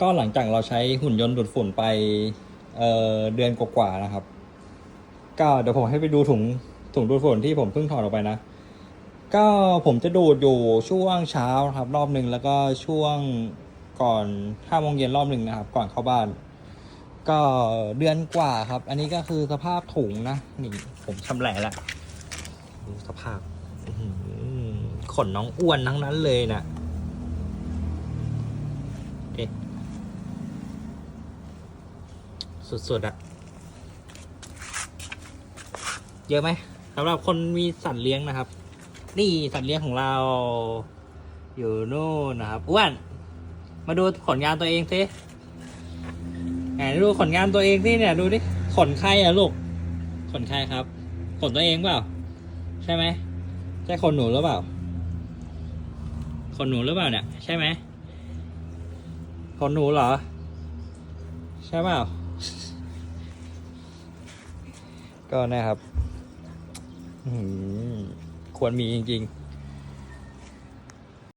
ก็หลังจากเราใช้หุ่นยนต์ดูดฝุ่นไปเเดือนกว่าๆนะครับ ก็เดี๋ยวผมให้ไปดูถุงถุงดูดฝุ่นที่ผมเพิ่งถอดออกไปนะ ก็ผมจะดูดอยู่ช่วงเช้าครับ รอบหนึ่งแล้วก็ช่วงก่อนห้าโมงเย็นรอบหนึ่งนะครับ ก่อนเข้าบ้าน ก็เดือนกว่าครับ อันนี้ก็คือสภาพถุงนะนี่ผมชำแหละแล้วดูสภาพขนน้องอ้วนทั้งนั้นเลยนะเอ๊ะ สุดๆอะเยอะไหมสำหรับคนมีสัตว์เลี้ยงนะครับ นี่สัตว์เลี้ยงของเรา อยู่นู่นนะครับอ้วนมาดูผลงานตัวเองสิไหนดูผลงานตัวเองสิเนี่ยดูดิขนใครอะลูกขนใครครับขนตัวเองเปล่า ใช่ไหมใช่ขนหนูหรือเปล่าขนหนูหรือเปล่าเนี่ยใช่ไหมขนหนูเหรอ ใช่เปล่า ก็นะครับอืมควรมีจริง ๆ